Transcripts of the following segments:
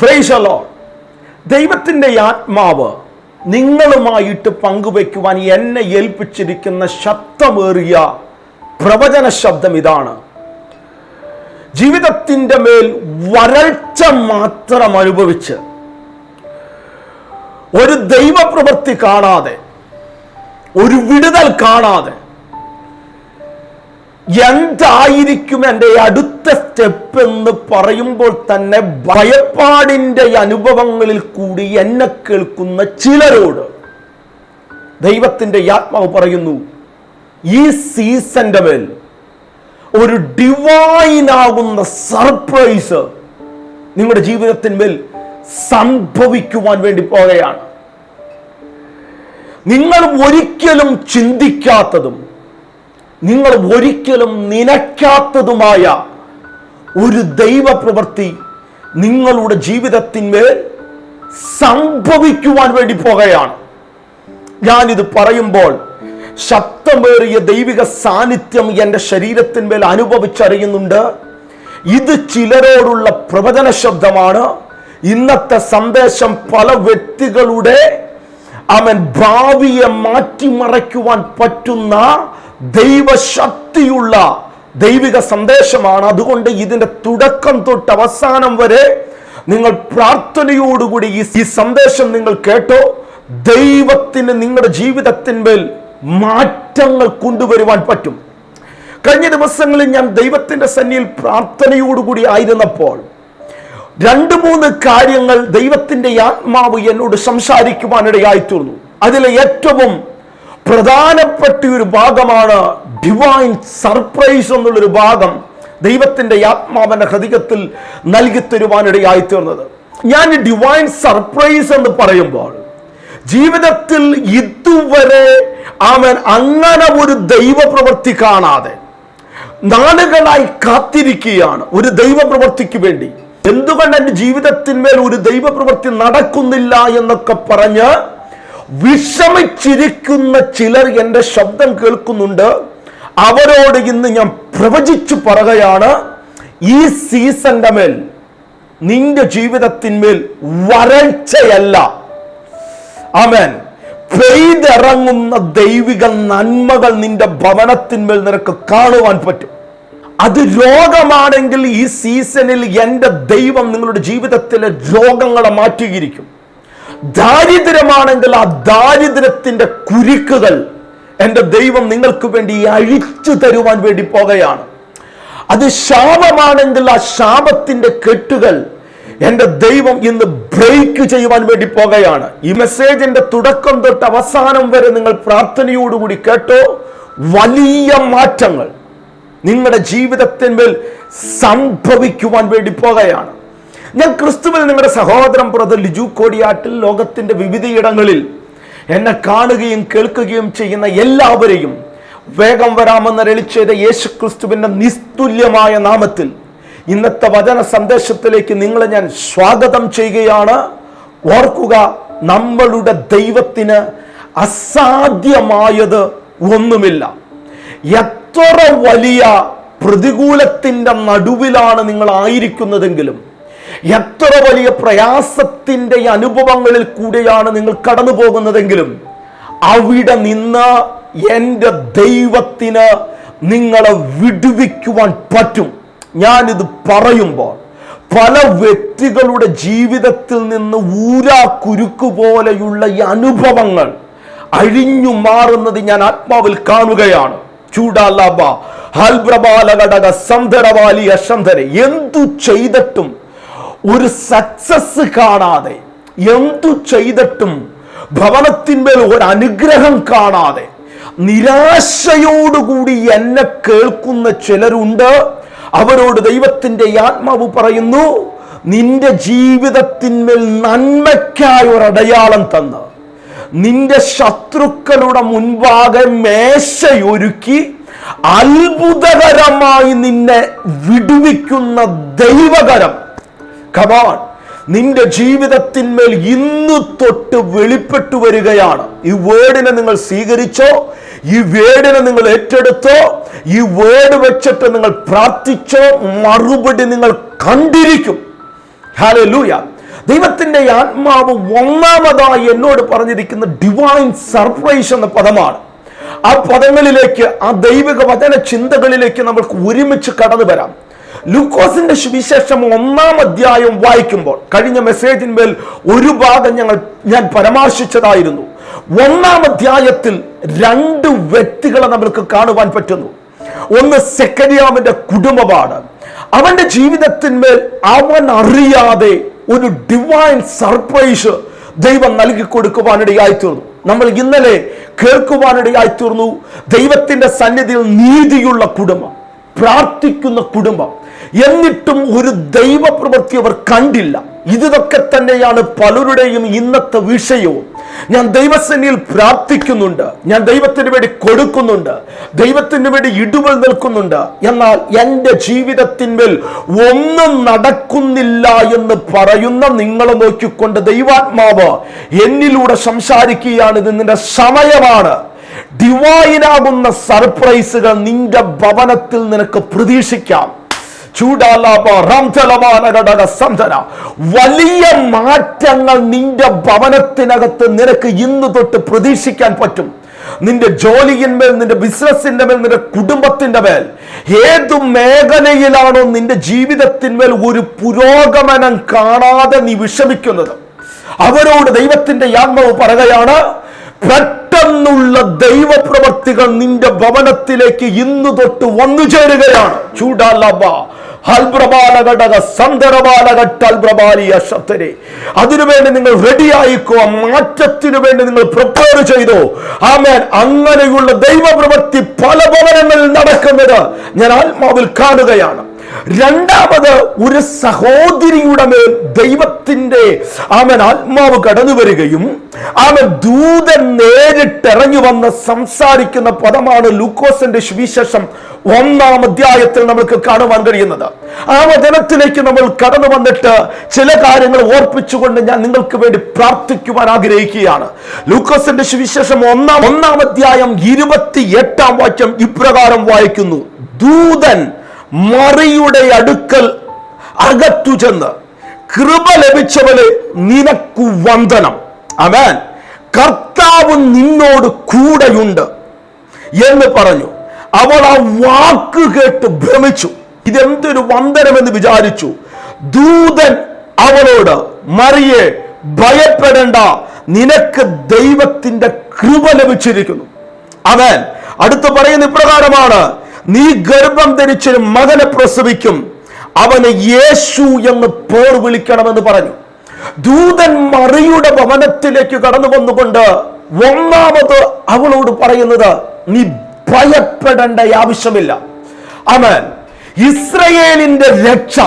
ഫ്രൈസലോ ദൈവത്തിന്റെ ആത്മാവ് നിങ്ങളുമായിട്ട് പങ്കുവയ്ക്കുവാൻ എന്നെ ഏൽപ്പിച്ചിരിക്കുന്ന ശബ്ദമേറിയ പ്രവചന ശബ്ദം ഇതാണ്. ജീവിതത്തിന്റെ മേൽ വരൾച്ച മാത്രം അനുഭവിച്ച് ഒരു ദൈവപ്രവൃത്തി കാണാതെ ഒരു വിടുതൽ കാണാതെ എന്തായിരിക്കും എന്റെ അടുത്ത സ്റ്റെപ്പ് എന്ന് പറയുമ്പോൾ തന്നെ ഭയപ്പാടിന്റെ അനുഭവങ്ങളിൽ കൂടി എന്നെ കേൾക്കുന്ന ചിലരോട് ദൈവത്തിന്റെ ആത്മാവ് പറയുന്നു ഈ സീസന്റെ മേൽ ഒരു ഡിവൈൻ ആകുന്ന സർപ്രൈസ് നിങ്ങളുടെ ജീവിതത്തിന്മേൽ സംഭവിക്കുവാൻ വേണ്ടി പോകുകയാണ് നിങ്ങൾ ഒരിക്കലും ചിന്തിക്കാത്തതും നിങ്ങൾ ഒരിക്കലും നനയ്ക്കാത്തതുമായ ഒരു ദൈവപ്രവൃത്തി നിങ്ങളുടെ ജീവിതത്തിന്മേൽ സംഭവിക്കുവാൻ വേണ്ടി പോകുകയാണ്. ഞാനിത് പറയുമ്പോൾ ശബ്ദമേറിയ ദൈവിക സാന്നിധ്യം എന്റെ ശരീരത്തിന്മേൽ അനുഭവിച്ചറിയുന്നുണ്ട്. ഇത് ചിലരോടുള്ള പ്രവചന ശബ്ദമാണ്. ഇന്നത്തെ സന്ദേശം പല വ്യക്തികളുടെ അവൻ ഭാവിയെ മാറ്റിമറയ്ക്കുവാൻ പറ്റുന്ന ദൈവശക്തിയുള്ള ദൈവിക സന്ദേശമാണ്. അതുകൊണ്ട് ഇതിന്റെ തുടക്കം തൊട്ട് അവസാനം വരെ നിങ്ങൾ പ്രാർത്ഥനയോടുകൂടി ഈ സന്ദേശം നിങ്ങൾ കേട്ടോ. ദൈവത്തിന് നിങ്ങളുടെ ജീവിതത്തിന്മേൽ മാറ്റങ്ങൾ കൊണ്ടുവരുവാൻ പറ്റും. കഴിഞ്ഞ ദിവസങ്ങളിൽ ഞാൻ ദൈവത്തിന്റെ സന്നിയിൽ പ്രാർത്ഥനയോടുകൂടി ആയിരുന്നപ്പോൾ രണ്ട് മൂന്ന് കാര്യങ്ങൾ ദൈവത്തിന്റെ ആത്മാവ് എന്നോട് സംസാരിക്കുവാനിടയായി തീർന്നു. അതിലെ ഏറ്റവും പ്രധാനപ്പെട്ട ഒരു ഭാഗമാണ് ഡിവൈൻ സർപ്രൈസ് എന്നുള്ളൊരു ഭാഗം ദൈവത്തിന്റെ ആത്മാവന്റെ ഹൃദയത്തിൽ നൽകി തരുവാനിടയായി തീർന്നത് ഞാൻ ഡിവൈൻ സർപ്രൈസ് എന്ന് പറയുമ്പോൾ ജീവിതത്തിൽ ഇതുവരെ അവൻ അങ്ങനെ ഒരു ദൈവപ്രവൃത്തി കാണാതെ നാളുകളായി കാത്തിരിക്കുകയാണ് ഒരു ദൈവപ്രവൃത്തിക്ക് വേണ്ടി. എന്തുകൊണ്ട് എന്റെ ജീവിതത്തിന്മേൽ ഒരു ദൈവപ്രവൃത്തി നടക്കുന്നില്ല എന്നൊക്കെ പറഞ്ഞ് വിഷമിച്ചിരിക്കുന്ന ചിലർ എന്റെ ശബ്ദം കേൾക്കുന്നുണ്ട്. അവരോട് ഇന്ന് ഞാൻ പ്രവചിച്ചു പറയുകയാണ് ഈ സീസന്റെ മേൽ നിന്റെ ജീവിതത്തിന്മേൽ വരൾച്ചയല്ല. അവൻ പെയ്തിറങ്ങുന്ന ദൈവിക നന്മകൾ നിന്റെ ഭവനത്തിന്മേൽ നിനക്ക് കാണുവാൻ പറ്റും. അത് രോഗമാണെങ്കിൽ ഈ സീസണിൽ എന്റെ ദൈവം നിങ്ങളുടെ ജീവിതത്തിലെ രോഗങ്ങളെ മാറ്റിയിരിക്കും. ദാരിദ്ര്യമാണെങ്കിൽ ആ ദാരിദ്ര്യത്തിന്റെ കുരുക്കുകൾ എന്റെ ദൈവം നിങ്ങൾക്ക് വേണ്ടി അഴിച്ചു തരുവാൻ വേണ്ടി പോകുകയാണ് അത് ശാപമാണെങ്കിൽ ആ ശാപത്തിന്റെ കെട്ടുകൾ എന്റെ ദൈവം ഇന്ന് ബ്രേക്ക് ചെയ്യുവാൻ വേണ്ടി പോകുകയാണ് ഈ മെസ്സേജിന്റെ തുടക്കം തൊട്ട് അവസാനം വരെ നിങ്ങൾ പ്രാർത്ഥനയോടുകൂടി കേട്ടോ. വലിയ മാറ്റങ്ങൾ നിങ്ങളുടെ ജീവിതത്തിന്മേൽ സംഭവിക്കുവാൻ വേണ്ടി പോകുകയാണ് ഞാൻ ക്രിസ്തുവിൽ നിങ്ങളുടെ സഹോദരം പുറത്ത് ലിജു കോടിയാട്ടിൽ ലോകത്തിന്റെ വിവിധയിടങ്ങളിൽ എന്നെ കാണുകയും കേൾക്കുകയും ചെയ്യുന്ന എല്ലാവരെയും വേഗം വരാമെന്ന് രളിച്ചത് യേശു ക്രിസ്തുവിന്റെ നിസ്തുല്യമായ നാമത്തിൽ ഇന്നത്തെ വചന സന്ദേശത്തിലേക്ക് നിങ്ങളെ ഞാൻ സ്വാഗതം ചെയ്യുകയാണ്. ഓർക്കുക നമ്മളുടെ ദൈവത്തിന് അസാധ്യമായത് ഒന്നുമില്ല. എത്ര വലിയ പ്രതികൂലത്തിന്റെ നടുവിലാണ് നിങ്ങൾ ആയിരിക്കുന്നതെങ്കിലും എത്ര വലിയ പ്രയാസത്തിന്റെ അനുഭവങ്ങളിൽ കൂടെയാണ് നിങ്ങൾ കടന്നു പോകുന്നതെങ്കിലും അവിടെ നിന്ന് എന്റെ ദൈവത്തിന് നിങ്ങളെ വിടുവിക്കുവാൻ പറ്റും. ഞാനിത് പറയുമ്പോൾ പല വ്യക്തികളുടെ ജീവിതത്തിൽ നിന്ന് ഊരാ കുരുക്കു പോലെയുള്ള ഈ അനുഭവങ്ങൾ അഴിഞ്ഞു മാറുന്നത് ഞാൻ ആത്മാവിൽ കാണുകയാണ്. ചൂടാലാബ ഹൽബ്രബാലഘടക സന്ധരവാലി അശന്ധരെ എന്തു ചെയ്തിട്ടും ഒരു സക്സസ് കാണാതെ എന്തു ചെയ്തിട്ടും ഭവനത്തിന്മേൽ ഒരു അനുഗ്രഹം കാണാതെ നിരാശയോടുകൂടി എന്നെ കേൾക്കുന്ന ചിലരുണ്ട്. അവരോട് ദൈവത്തിന്റെ ആത്മാവ് പറയുന്നു നിന്റെ ജീവിതത്തിന്മേൽ നന്മയ്ക്കായ ഒരു അടയാളം തന്ന്. നിന്റെ ശത്രുക്കളുടെ മുൻപാകെ മേശയൊരുക്കി അത്ഭുതകരമായി നിന്നെ വിടുവിക്കുന്ന ദൈവകരം കമാൺ നിന്റെ ജീവിതത്തിന്മേൽ ഇന്ന് തൊട്ട് വെളിപ്പെട്ടു വരികയാണ്. ഈ വേർഡിനെ നിങ്ങൾ സ്വീകരിച്ചോ? ഈ വേർഡിനെ നിങ്ങൾ ഏറ്റെടുത്തോ? ഈ വേർഡ് വെച്ചിട്ട് നിങ്ങൾ പ്രാർത്ഥിച്ചോ? മറുപടി നിങ്ങൾ കണ്ടിരിക്കും. ഹാലൂയ ദൈവത്തിന്റെ ആത്മാവ് ഒന്നാമതായി എന്നോട് പറഞ്ഞിരിക്കുന്ന ഡിവൈൻ സർപ്രൈസ് എന്ന പദമാണ്. ആ പദങ്ങളിലേക്ക് ആ ദൈവിക വചന ചിന്തകളിലേക്ക് നമ്മൾക്ക് ഒരുമിച്ച് കടന്നു വരാം. ലൂക്കോസിന്റെ സുവിശേഷം ഒന്നാം അധ്യായം വായിക്കുമ്പോൾ കഴിഞ്ഞ മെസ്സേജിന്മേൽ ഒരു ഭാഗം ഞങ്ങൾ ഞാൻ പരാമർശിച്ചതായിരുന്നു. ഒന്നാം അധ്യായത്തിൽ രണ്ട് വ്യക്തികളെ നമ്മൾക്ക് കാണുവാൻ പറ്റുന്നു. ഒന്ന് സെക്കരിയാമിന്റെ കുടുംബമാണ്. അവന്റെ ജീവിതത്തിന്മേൽ അവൻ അറിയാതെ ഒരു ഡിവൈൻ സർപ്രൈസ് ദൈവം നൽകി കൊടുക്കുവാനിടയായി തീർന്നു. നമ്മൾ ഇന്നലെ കേൾക്കുവാനിടയായി തീർന്നു. ദൈവത്തിന്റെ സന്നിധിയിൽ നീതിയുള്ള കുടുംബം പ്രാർത്ഥിക്കുന്ന കുടുംബം. എന്നിട്ടും ഒരു ദൈവപ്രവൃത്തി അവർ കണ്ടില്ല. ഇതൊക്കെ തന്നെയാണ് പലരുടെയും ഇന്നത്തെ വിഷയവും. ഞാൻ ദൈവസന്നിയിൽ പ്രാർത്ഥിക്കുന്നുണ്ട്. ഞാൻ ദൈവത്തിന് വേണ്ടി കൊടുക്കുന്നുണ്ട്. ദൈവത്തിന് വേണ്ടി ഇടുവൽ നിൽക്കുന്നുണ്ട്. എന്നാൽ എന്റെ ജീവിതത്തിന്മേൽ ഒന്നും നടക്കുന്നില്ല എന്ന് പറയുന്ന നിങ്ങളെ നോക്കിക്കൊണ്ട് ദൈവാത്മാവ് എന്നിലൂടെ സംസാരിക്കുകയാണ്. ഇത് നിന്റെ സമയമാണ്. ഡിവൈനാകുന്ന സർപ്രൈസുകൾ നിന്റെ ഭവനത്തിൽ നിനക്ക് പ്രതീക്ഷിക്കാം. വലിയ മാറ്റങ്ങൾ നിന്റെ ഭവനത്തിനകത്ത് നിനക്ക് ഇന്ന് തൊട്ട് പ്രതീക്ഷിക്കാൻ പറ്റും. നിന്റെ ജോലിയിന്മേൽ നിന്റെ ബിസിനസിന്റെ മേൽ നിന്റെ കുടുംബത്തിന്റെ മേൽ ഏതു മേഖലയിലാണോ നിന്റെ ജീവിതത്തിന്മേൽ ഒരു പുരോഗമനം കാണാതെ നീ വിഷമിക്കുന്നത്. അവരോട് ദൈവത്തിന്റെ ആത്മാവ് പറയുകയാണ് പെട്ടെന്നുള്ള ദൈവപ്രവർത്തികൾ നിന്റെ ഭവനത്തിലേക്ക് ഇന്ന് തൊട്ട് വന്നു ചേരുകയാണ് ചൂടാലബ അതിനുവേണ്ടി നിങ്ങൾ റെഡി ആയിക്കോ മാറ്റത്തിനു വേണ്ടി നിങ്ങൾ പ്രിപ്പയർ ചെയ്തോ. ആമേൻ. അങ്ങനെയുള്ള ദൈവപ്രവൃത്തി പല ഭവനങ്ങളിൽ നടക്കുന്നത് ഞാൻ ആത്മാവിൽ കാണുകയാണ്. രണ്ടാമത് ഒരു സഹോദരിയുടെ മേൽ ദൈവത്തിന്റെ ആമൻ ആത്മാവ് കടന്നു വരികയും ആമൻ ദൂതൻ നേരിട്ടിറങ്ങി വന്ന് സംസാരിക്കുന്ന പദമാണ് ലൂക്കോസിന്റെ സുവിശേഷം ഒന്നാം അധ്യായത്തിൽ നമ്മൾക്ക് കാണുവാൻ കഴിയുന്നത്. ആ വചനത്തിലേക്ക് നമ്മൾ കടന്നു വന്നിട്ട് ചില കാര്യങ്ങൾ ഓർപ്പിച്ചുകൊണ്ട് ഞാൻ നിങ്ങൾക്ക് വേണ്ടി പ്രാർത്ഥിക്കുവാൻ ആഗ്രഹിക്കുകയാണ്. ലൂക്കോസിന്റെ സുവിശേഷം ഒന്നാം ഒന്നാം അധ്യായം ഇരുപത്തി എട്ടാം വാക്യം ഇപ്രകാരം വായിക്കുന്നു. ദൂതൻ മറിയുടെ അടുക്കൽ അകത്തു ചെന്ന് കൃപ ലഭിച്ചവന് നിനക്കു വന്ദനം. അമേൻ കർത്താവ് നിന്നോട് കൂടെയുണ്ട് എന്ന് പറഞ്ഞു. അവൾ ആ വാക്ക് കേട്ട് ഭ്രമിച്ചു. ഇതെന്തൊരു വന്ദനമെന്ന് വിചാരിച്ചു. ദൂതൻ അവളോട് മറിയെ ഭയപ്പെടേണ്ട. നിനക്ക് ദൈവത്തിന്റെ കൃപ ലഭിച്ചിരിക്കുന്നു. അവൻ അടുത്ത് പറയുന്ന ഇപ്രകാരമാണ്. നീ ഗർഭം ധരിച്ചൊരു മകനെ പ്രസവിക്കും. അവന് യേശു എന്ന് പേർ വിളിക്കണമെന്ന് പറഞ്ഞു. ദൂതൻ മറിയുടെ ഭവനത്തിലേക്ക് കടന്നു വന്നുകൊണ്ട് ഒന്നാമത് അവളോട് പറയുന്നത് നീ ഭയപ്പെടേണ്ട ആവശ്യമില്ല. അവൻ ഇസ്രയേലിന്റെ രക്ഷ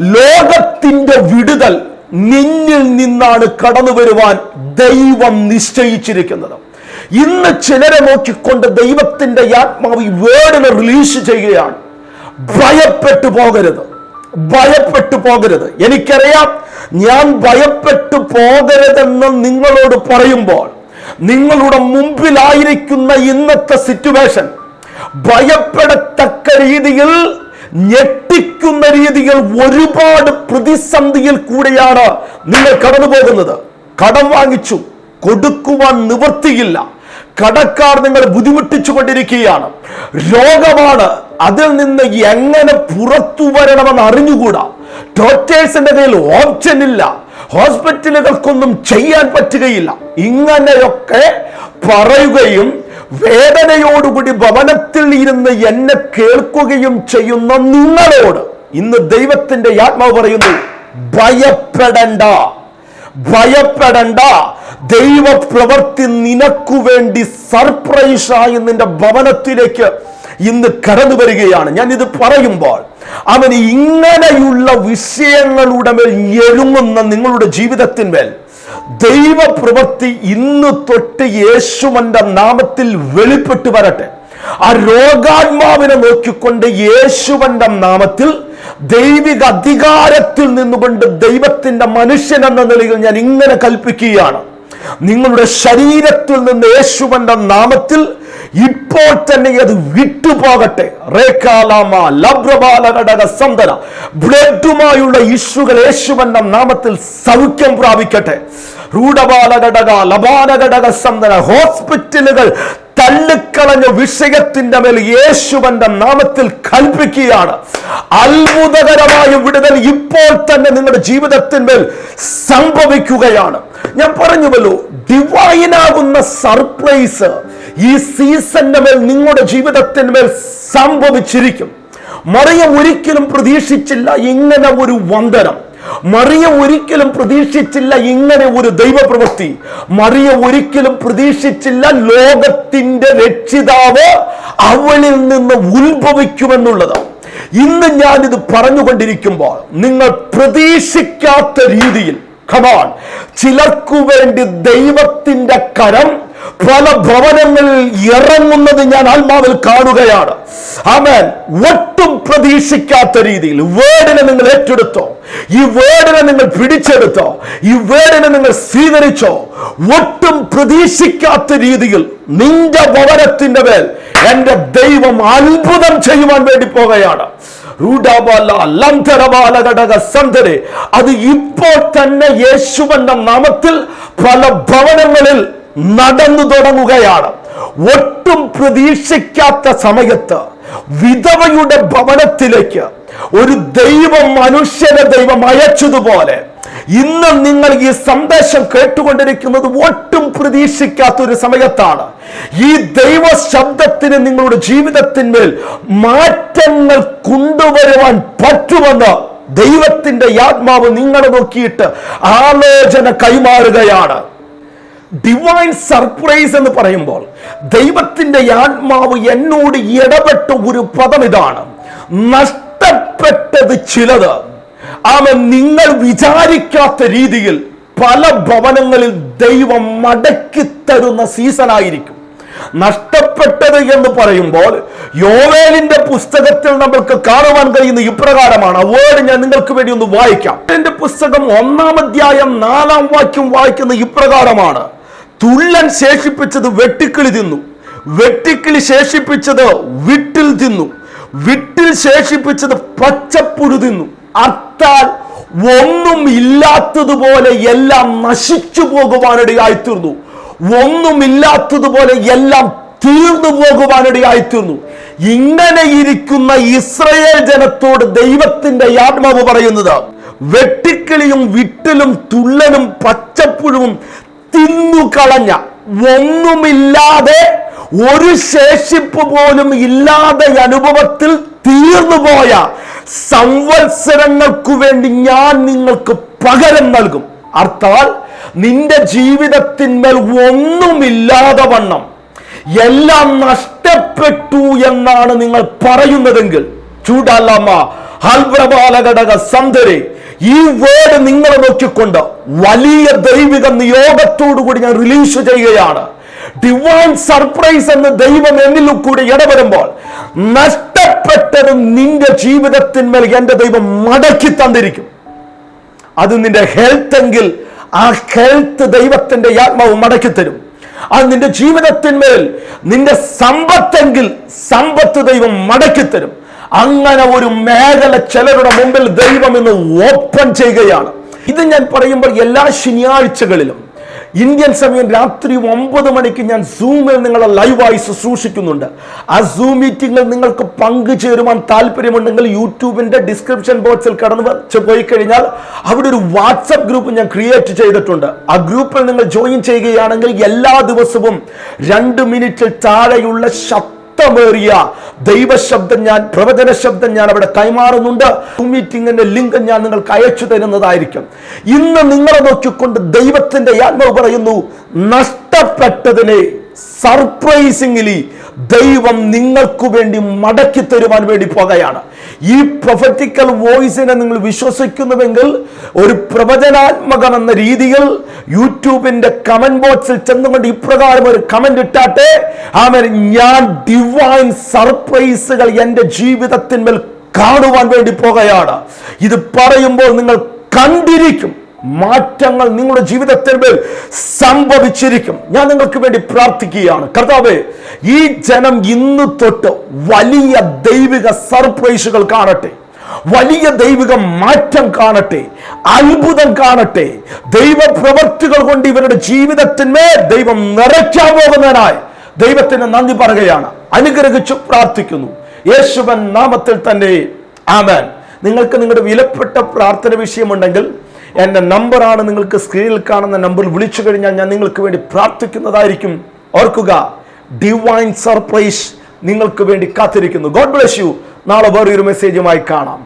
ലോകത്തിന്റെ വിടുതൽ നിന്നിൽ നിന്നാണ് കടന്നു വരുവാൻ ദൈവം നിശ്ചയിച്ചിരിക്കുന്നത്. ഇന്ന് ചിലരെ നോക്കിക്കൊണ്ട് ദൈവത്തിന്റെ ആത്മാവ് ഈ വേർഡിനെ റിലീസ് ചെയ്യുകയാണ്. ഭയപ്പെട്ടു പോകരുത്. ഭയപ്പെട്ടു പോകരുത്. എനിക്കറിയാം ഞാൻ ഭയപ്പെട്ടു പോകരുതെന്ന് നിങ്ങളോട് പറയുമ്പോൾ നിങ്ങളുടെ മുമ്പിലായിരിക്കുന്ന ഇന്നത്തെ സിറ്റുവേഷൻ ഭയപ്പെടത്തക്ക രീതിയിൽ ഞെട്ടിക്കുന്ന രീതിയിൽ ഒരുപാട് പ്രതിസന്ധിയിൽ കൂടെയാണ് നിങ്ങൾ കടന്നു പോകുന്നത് കടം വാങ്ങിച്ചു കൊടുക്കുവാൻ നിവൃത്തിയില്ല. കടക്കാർ നിങ്ങൾ ബുദ്ധിമുട്ടിച്ചു കൊണ്ടിരിക്കുകയാണ് രോഗമാണ് അതിൽ നിന്ന് എങ്ങനെ പുറത്തു വരണമെന്ന് അറിഞ്ഞുകൂടാ. ഡോക്ടേഴ്സിന്റെ കയ്യിൽ ഓപ്ഷൻ ഇല്ല. ഹോസ്പിറ്റലുകൾക്കൊന്നും ചെയ്യാൻ പറ്റുകയില്ല. ഇങ്ങനെയൊക്കെ പറയുകയും വേദനയോടുകൂടി ഭവനത്തിൽ ഇരുന്ന് എന്നെ കേൾക്കുകയും ചെയ്യുന്ന നിങ്ങളോട് ഇന്ന് ദൈവത്തിന്റെ ആത്മാവ് പറയുന്നു ഭയപ്പെടണ്ട. ഭയപ്പെടണ്ട. ദൈവ പ്രവർത്തി നിനക്കു വേണ്ടി സർപ്രൈസായി നിന്റെ ഭവനത്തിലേക്ക് ഇന്ന് കടന്നു വരികയാണ്. ഞാൻ ഇത് പറയുമ്പോൾ അവന് ഇങ്ങനെയുള്ള വിഷയങ്ങളുടെ മേൽ എഴുങ്ങുന്ന നിങ്ങളുടെ ജീവിതത്തിന്മേൽ ദൈവ പ്രവൃത്തി ഇന്ന് തൊട്ട് യേശുവന്റെ നാമത്തിൽ വെളിപ്പെട്ടു വരട്ടെ. ആ രോഗാത്മാവിനെ നോക്കിക്കൊണ്ട് യേശുവന്റെ നാമത്തിൽ ദൈവിക അധികാരത്തിൽ നിന്നുകൊണ്ട് ദൈവത്തിന്റെ മനുഷ്യൻ എന്ന നിലയിൽ ഞാൻ ഇങ്ങനെ കൽപ്പിക്കുകയാണ്. നിങ്ങളുടെ ശരീരത്തിൽ നിന്ന് യേശുവന്റെ നാമത്തിൽ ഇപ്പോൾ തന്നെ അത് വിട്ടുപോകട്ടെ. ബ്ലഡുമായുള്ള ഇഷ്യൂകൾ യേശുവന്റെ നാമത്തിൽ സൗഖ്യം പ്രാപിക്കട്ടെ. ഹോസ്പിറ്റലുകൾ തള്ളിക്കളഞ്ഞ വിഷയത്തിന്റെ മേൽ യേശുവന്റെ നാമത്തിൽ കൽപ്പിക്കുകയാണ്. അത്ഭുതകരമായ വിടുതൽ ഇപ്പോൾ തന്നെ നിങ്ങളുടെ ജീവിതത്തിന്മേൽ സംഭവിക്കുകയാണ്. ഞാൻ പറഞ്ഞുവല്ലോ ഡിവൈനാകുന്ന സർപ്രൈസ് ഈ സീസന്റെ മേൽ നിങ്ങളുടെ ജീവിതത്തിന്മേൽ സംഭവിച്ചിരിക്കും. മറിയ ഒരിക്കലും പ്രതീക്ഷിച്ചില്ല ഇങ്ങനെ ഒരു വന്ദനം. മറിയ ഒരിക്കലും പ്രതീക്ഷിച്ചില്ല ഇങ്ങനെ ഒരു ദൈവപ്രവൃത്തി. മറിയ ഒരിക്കലും പ്രതീക്ഷിച്ചില്ല ലോകത്തിന്റെ രക്ഷിതാവ് അവളിൽ നിന്ന് ഉത്ഭവിക്കുമെന്നുള്ളത് ഇന്ന് ഞാൻ ഇത് പറഞ്ഞുകൊണ്ടിരിക്കുമ്പോൾ നിങ്ങൾ പ്രതീക്ഷിക്കാത്ത രീതിയിൽ കമാൻ ചിലർക്കു വേണ്ടി ദൈവത്തിന്റെ കരം പല ഭവനങ്ങളിൽ ഇറങ്ങുന്നത് ഞാൻ ആത്മാവിൽ കാണുകയാണ്. ആമേൻ ഒട്ടും പ്രതീക്ഷിക്കാത്ത രീതിയിൽ വേർഡിനെ നിങ്ങൾ ഏറ്റെടുത്തോ. ഈ വേർഡിനെ നിങ്ങൾ പിടിച്ചെടുത്തോ ഈ വേർഡിനെ നിങ്ങൾ സ്വീകരിച്ചോ ഒട്ടും പ്രതീക്ഷിക്കാത്ത രീതിയിൽ നിന്റെ ഭവനത്തിന്റെ മേൽ എന്റെ ദൈവം അത്ഭുതം ചെയ്യുവാൻ വേണ്ടി പോകുകയാണ് അത് ഇപ്പോൾ തന്നെ യേശുവന്റെ നാമത്തിൽ പല ഭവനങ്ങളിൽ നടന്നു തുടങ്ങുകയാണ്. ഒട്ടും പ്രതീക്ഷിക്കാത്ത സമയത്ത് വിധവയുടെ ഭവനത്തിലേക്ക് ഒരു ദൈവം മനുഷ്യനെ ദൈവം അയച്ചതുപോലെ ഇന്ന് നിങ്ങൾ ഈ സന്ദേശം കേട്ടുകൊണ്ടിരിക്കുന്നത് ഒട്ടും പ്രതീക്ഷിക്കാത്ത ഒരു സമയത്താണ്. ഈ ദൈവ ശബ്ദത്തിന് നിങ്ങളുടെ ജീവിതത്തിന്മേൽ മാറ്റങ്ങൾ കൊണ്ടുവരുവാൻ പറ്റുമെന്ന് ദൈവത്തിന്റെ ആത്മാവ് നിങ്ങളെ നോക്കിയിട്ട് ആലോചന കൈമാറുകയാണ്. ഡിവൈൻ സർപ്രൈസ് എന്ന് പറയുമ്പോൾ ദൈവത്തിന്റെ ആത്മാവ് എന്നോട് ഇടപെട്ട ഒരു പദം ഇതാണ്. നഷ്ടപ്പെട്ടത് ചിലത്. അവൻ നിങ്ങൾ വിചാരിക്കാത്ത രീതിയിൽ പല ഭവനങ്ങളിൽ ദൈവം മടക്കി തരുന്ന സീസണായിരിക്കും നഷ്ടപ്പെട്ടത് എന്ന് പറയുമ്പോൾ യോവേലിന്റെ പുസ്തകത്തിൽ നമ്മൾക്ക് കാണുവാൻ കഴിയുന്ന ഇപ്രകാരമാണ്. വേർഡ് ഞാൻ നിങ്ങൾക്ക് വേണ്ടി ഒന്ന് വായിക്കാം. എന്റെ പുസ്തകം ഒന്നാം അധ്യായം നാലാം വാക്യം വായിക്കുന്ന ഇപ്രകാരമാണ്. തുള്ളൻ ശേഷിപ്പിച്ചത് വെട്ടിക്കിളി തിന്നു. വെട്ടിക്കിളി ശേഷിപ്പിച്ചത് വിട്ടിൽ തിന്നു. വിട്ടിൽ ശേഷിപ്പിച്ചത് പച്ചപ്പുഴു തിന്നു. അർത്ഥാൽ ഒന്നും ഇല്ലാത്തതുപോലെ എല്ലാം നശിച്ചു പോകുവാനിടയായിത്തീർന്നു. ഒന്നുമില്ലാത്തതുപോലെ എല്ലാം തീർന്നു പോകുവാനിടയായിത്തീർന്നു. ഇങ്ങനെ ഇരിക്കുന്ന ഇസ്രയേൽ ജനത്തോട് ദൈവത്തിന്റെ ആത്മാവ് പറയുന്നത് വെട്ടിക്കിളിയും വിട്ടിലും തുള്ളനും പച്ചപ്പുഴുവും തിന്നുകളഞ്ഞ ഒന്നുമില്ലാതെ ഒരു ശേഷിപ്പ് പോലും ഇല്ലാതെ അനുഭവത്തിൽ തീർന്നുപോയ സംവത്സരങ്ങൾക്കു വേണ്ടി ഞാൻ നിങ്ങൾക്ക് പകരം നൽകും. അർത്ഥാൽ നിന്റെ ജീവിതത്തിന്മേൽ ഒന്നുമില്ലാതെ വണ്ണം. എല്ലാം നഷ്ടപ്പെട്ടു എന്നാണ് നിങ്ങൾ പറയുന്നതെങ്കിൽ ചൂടാലാമ ഹൽബ്രബാലഘടക സന്ധരെ ഈ വേർഡ് നിങ്ങളെ നോക്കിക്കൊണ്ട് വലിയ ദൈവിക നിയോഗത്തോടു കൂടി ഞാൻ റിലീസ് ചെയ്യുകയാണ്. ഡിവൈൻ സർപ്രൈസ് എന്ന് ദൈവം എന്നിൽ കൂടി ഇടപെടുമ്പോൾ നഷ്ടപ്പെട്ടതും നിന്റെ ജീവിതത്തിന്മേൽ എന്റെ ദൈവം മടക്കി തന്നിരിക്കും. അത് നിന്റെ ഹെൽത്ത് എങ്കിൽ ആ ഹെൽത്ത് ദൈവത്തിന്റെ ആത്മാവ് മടക്കി തരും. അത് നിന്റെ ജീവിതത്തിന്മേൽ നിന്റെ സമ്പത്തെങ്കിൽ സമ്പത്ത് ദൈവം മടക്കി തരും. അങ്ങനെ ഒരു മേഖല ചിലരുടെ മുമ്പിൽ ദൈവം ഇന്ന് ഓപ്പൺ ചെയ്യുകയാണ്. ഇത് ഞാൻ പറയുമ്പോൾ എല്ലാ ശനിയാഴ്ചകളിലും ഇന്ത്യൻ സമയം രാത്രി ഒമ്പത് മണിക്ക് ഞാൻ സൂമിൽ നിങ്ങളെ ലൈവായി ശുശ്രൂഷിക്കുന്നുണ്ട്. ആ സൂം മീറ്റിംഗിൽ നിങ്ങൾക്ക് പങ്കുചേരുവാൻ താല്പര്യമുണ്ടെങ്കിൽ യൂട്യൂബിന്റെ ഡിസ്ക്രിപ്ഷൻ ബോക്സിൽ കടന്നു പോയി കഴിഞ്ഞാൽ അവിടെ ഒരു വാട്സപ്പ് ഗ്രൂപ്പ് ഞാൻ ക്രിയേറ്റ് ചെയ്തിട്ടുണ്ട്. ആ ഗ്രൂപ്പിൽ നിങ്ങൾ ജോയിൻ ചെയ്യുകയാണെങ്കിൽ എല്ലാ ദിവസവും രണ്ട് മിനിറ്റിൽ താഴെയുള്ള ശബ്ദ ശക്തമേറിയ ദൈവശബ്ദം ഞാൻ പ്രവചന ശബ്ദം ഞാൻ അവിടെ കൈമാറുന്നുണ്ട്. മീറ്റിംഗിന്റെ ലിങ്ക് ഞാൻ നിങ്ങൾക്ക് അയച്ചു തരുന്നതായിരിക്കും. ഇന്ന് നിങ്ങളെ നോക്കിക്കൊണ്ട് ദൈവത്തിന്റെ ആത്മാവ് പറയുന്നു നഷ്ടപ്പെട്ടതിനെ സർപ്രൈസിംഗ്ലി ദൈവം നിങ്ങൾക്കു വേണ്ടി മടക്കി തരുവാൻ വേണ്ടി പോകുകയാണ് ഈ പ്രൊഫറ്റിക്കൽ വോയിസിനെ നിങ്ങൾ വിശ്വസിക്കുന്നുവെങ്കിൽ ഒരു പ്രവചനാത്മകം എന്ന രീതിയിൽ യൂട്യൂബിന്റെ കമന്റ് ബോക്സിൽ ചെന്നുകൊണ്ട് ഇപ്രകാരം ഒരു കമന്റ് ഇട്ടാട്ടെ ആമൻ ഞാൻ ഡിവൈൻ സർപ്രൈസുകൾ എന്റെ ജീവിതത്തിന്മേൽ കാണുവാൻ വേണ്ടി പോകുകയാണ്. ഇത് പറയുമ്പോൾ നിങ്ങൾ കണ്ടിരിക്കും. മാറ്റങ്ങൾ നിങ്ങളുടെ ജീവിതത്തിൽ മേൽ സംഭവിച്ചിരിക്കും. ഞാൻ നിങ്ങൾക്ക് വേണ്ടി പ്രാർത്ഥിക്കുകയാണ്. കർത്താവേ ഈ ജനം ഇന്ന് തൊട്ട് വലിയ ദൈവിക സർപ്രൈസുകൾ കാണട്ടെ. വലിയ ദൈവിക മാറ്റം കാണട്ടെ. അത്ഭുതം കാണട്ടെ. ദൈവ പ്രവർത്തികൾ കൊണ്ട് ഇവരുടെ ജീവിതത്തിന്മേൽ ദൈവം നിറയ്ക്കാൻ പോകുന്നതിനായി ദൈവത്തിന് നന്ദി പറയുകയാണ്. അനുഗ്രഹിച്ചു പ്രാർത്ഥിക്കുന്നു. യേശുവൻ നാമത്തിൽ തന്നെ ആമേൻ. നിങ്ങൾക്ക് നിങ്ങളുടെ വിലപ്പെട്ട പ്രാർത്ഥന വിഷയമുണ്ടെങ്കിൽ എന്റെ നമ്പറാണ് നിങ്ങൾക്ക് സ്ക്രീനിൽ കാണുന്ന നമ്പറിൽ വിളിച്ചു കഴിഞ്ഞാൽ ഞാൻ നിങ്ങൾക്ക് വേണ്ടി പ്രാർത്ഥിക്കുന്നതായിരിക്കും. ഓർക്കുക ഡിവൈൻ സർപ്രൈസ് നിങ്ങൾക്ക് വേണ്ടി കാത്തിരിക്കുന്നു. ഗോഡ് ബ്ലെസ് യു നാളെ വേറൊരു മെസ്സേജുമായി കാണാം.